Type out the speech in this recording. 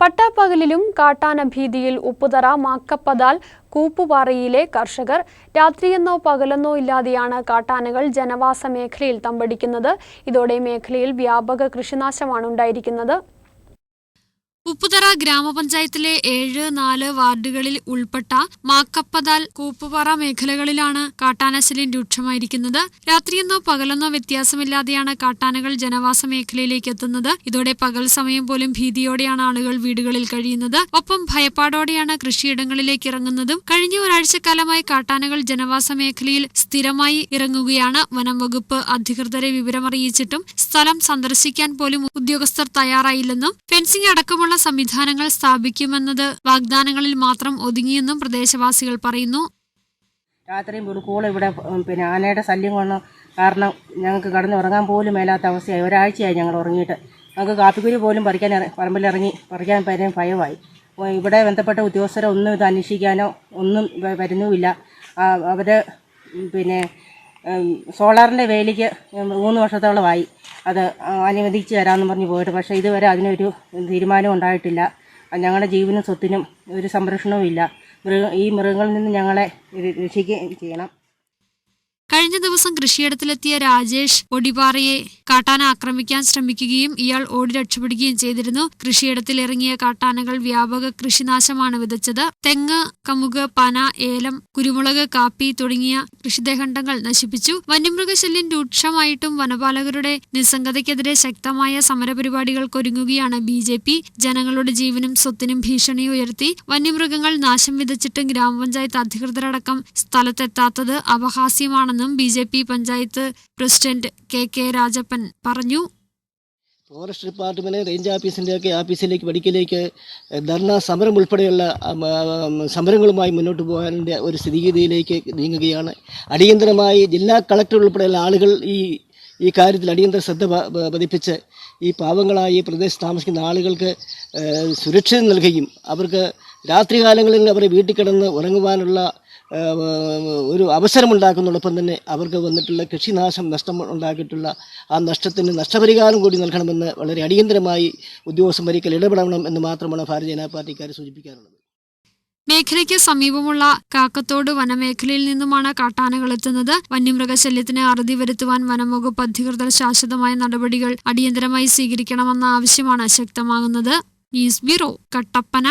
പട്ടാപ്പകലിലും കാട്ടാന ഭീതിയിൽ ഉപ്പുതറ മാക്കപ്പതാൽ കൂപ്പുപാറയിലെ കർഷകർ രാത്രിയെന്നോ പകലെന്നോ ഇല്ലാതെയാണ് കാട്ടാനകൾ ജനവാസ മേഖലയിൽ തമ്പടിക്കുന്നത്. ഇതോടെ മേഖലയിൽ വ്യാപക കൃഷിനാശമാണ് ഉണ്ടായിരിക്കുന്നത്. ഉപ്പുതറ ഗ്രാമപഞ്ചായത്തിലെ ഏഴ് നാല് വാർഡുകളിൽ ഉൾപ്പെട്ട മാക്കപ്പതാൽ കൂപ്പുപാറ മേഖലകളിലാണ് കാട്ടാനശല്യം രൂക്ഷമായിരിക്കുന്നത്. രാത്രിയെന്നോ പകലെന്നോ വ്യത്യാസമില്ലാതെയാണ് കാട്ടാനകൾ ജനവാസ മേഖലയിലേക്ക് എത്തുന്നത്. ഇതോടെ പകൽ സമയം പോലും ഭീതിയോടെയാണ് ആളുകൾ വീടുകളിൽ കഴിയുന്നത്. ഒപ്പം ഭയപ്പാടോടെയാണ് കൃഷിയിടങ്ങളിലേക്ക് ഇറങ്ങുന്നതും. കഴിഞ്ഞ ഒരാഴ്ചക്കാലമായി കാട്ടാനകൾ ജനവാസ മേഖലയിൽ സ്ഥിരമായി ഇറങ്ങുകയാണ്. വനം വകുപ്പ് അധികൃതരെ വിവരമറിയിച്ചിട്ടും സ്ഥലം സന്ദർശിക്കാൻ പോലും ഉദ്യോഗസ്ഥർ തയ്യാറായില്ലെന്നും ഫെൻസിംഗ് അടക്കമുള്ള സംവിധാനങ്ങൾ സ്ഥാപിക്കുമെന്നത് വാഗ്ദാനങ്ങളിൽ മാത്രം ഒതുങ്ങിയെന്നും പ്രദേശവാസികൾ പറയുന്നു. രാത്രിയും വെളുക്കോളം ഇവിടെ പിന്നെ ആനയുടെ ശല്യം കൊണ്ട് കാരണം ഞങ്ങൾക്ക് കടന്നുറങ്ങാൻ പോലും മേലാത്ത അവസ്ഥയായി. ഒരാഴ്ചയായി ഞങ്ങൾ ഉറങ്ങിയിട്ട്. ഞങ്ങൾക്ക് കാപ്പിക്കുരി പോലും പറിക്കാൻ പറമ്പിലിറങ്ങി പറിക്കാൻ പറ്റാൻ ഭയമായി. ഇവിടെ ബന്ധപ്പെട്ട ഉദ്യോഗസ്ഥരെ ഒന്നും ഇത് അന്വേഷിക്കാനോ ഒന്നും വരുന്നുമില്ല. അവർ പിന്നെ സോളാറിന്റെ വേലിക്ക് മൂന്ന് വർഷത്തോളമായി. അത് അനുവദിച്ച് തരാമെന്ന് പറഞ്ഞ് പോയിട്ട്. പക്ഷേ ഇതുവരെ അതിനൊരു തീരുമാനം ഉണ്ടായിട്ടില്ല. ഞങ്ങളുടെ ജീവനും സ്വത്തിനും ഒരു സംരക്ഷണവും ഇല്ല മൃഗ ഈ മൃഗങ്ങളിൽ നിന്ന് ഞങ്ങളെ രക്ഷിക്കുകയും ചെയ്യണം. കഴിഞ്ഞ ദിവസം കൃഷിയിടത്തിലെത്തിയ രാജേഷ് ഒടിപാറയെ കാട്ടാന ആക്രമിക്കാൻ ശ്രമിക്കുകയും ഇയാൾ ഓടി രക്ഷപ്പെടുകയും ചെയ്തിരുന്നു. കൃഷിയിടത്തിൽ ഇറങ്ങിയ കാട്ടാനകൾ വ്യാപക കൃഷിനാശമാണ് വിതച്ചത്. തെങ്ങ് കമുക് പന ഏലം കുരുമുളക് കാപ്പി തുടങ്ങിയ കൃഷിദേഹണ്ഡങ്ങൾ നശിപ്പിച്ചു. വന്യമൃഗശല്യം രൂക്ഷമായിട്ടും വനപാലകരുടെ നിസ്സംഗതയ്ക്കെതിരെ ശക്തമായ സമരപരിപാടികൾക്കൊരുങ്ങുകയാണ് ബി ജെ പി. ജനങ്ങളുടെ ജീവനും സ്വത്തിനും ഭീഷണി ഉയർത്തി. വന്യമൃഗങ്ങൾ നാശം വിതച്ചിട്ടും ഗ്രാമപഞ്ചായത്ത് അധികൃതരടക്കം സ്ഥലത്തെത്താത്തത് അപഹാസ്യമാണെന്നും B J P panchayat president K K Rajappan പറഞ്ഞു. ഫോറസ്റ്റ് ഡിപ്പാർട്ട്മെന്റ് റേഞ്ച് ഓഫീസിന്റെയൊക്കെ ഓഫീസിലേക്ക് മെഡിക്കലേക്ക് ധർണ സമരം ഉൾപ്പെടെയുള്ള സമരങ്ങളുമായി മുന്നോട്ട് പോകാനുള്ള ഒരു സ്ഥിതിഗതിയിലേക്ക് നീങ്ങുകയാണ്. അടിയന്തരമായി ജില്ലാ കളക്ടർ ഉൾപ്പെടെയുള്ള ആളുകൾ ഈ ഈ കാര്യത്തിൽ അടിയന്തര ശ്രദ്ധ പതിപ്പിച്ച് ഈ പാവങ്ങളായ ഈ പ്രദേശത്ത് താമസിക്കുന്ന ആളുകൾക്ക് സുരക്ഷിതം സുരക്ഷ നൽകുകയും അവർക്ക് രാത്രികാലങ്ങളിൽ അവരെ വീട്ടിൽ കിടന്ന് ഉറങ്ങുവാനുള്ള ഒരു അവസരമുണ്ടാക്കുന്നതോടൊപ്പം തന്നെ അവർക്ക് വന്നിട്ടുള്ള കൃഷിനാശം നഷ്ടം ഉണ്ടാക്കിയിട്ടുള്ള ആ നഷ്ടത്തിന് നഷ്ടപരിഹാരം കൂടി നൽകണമെന്ന് വളരെ അടിയന്തരമായി ഉദ്യോഗസ്ഥന്മാരിക്കൽ ഇടപെടണം എന്ന് മാത്രമാണ് ഭാരതീയ ജനതാ പാർട്ടിക്കാർ സൂചിപ്പിക്കാറുള്ളത്. മേഖലയ്ക്ക് സമീപമുള്ള കാക്കത്തോട് വനമേഖലയിൽ നിന്നുമാണ് കാട്ടാനകൾ എത്തുന്നത്. വന്യമൃഗശല്യത്തിന് അറുതി വരുത്തുവാൻ വനംവകുപ്പ് അധികൃതർ ശാശ്വതമായ നടപടികൾ അടിയന്തരമായി സ്വീകരിക്കണമെന്ന ആവശ്യമാണ് ശക്തമാകുന്നത്. News bureau Kattappana.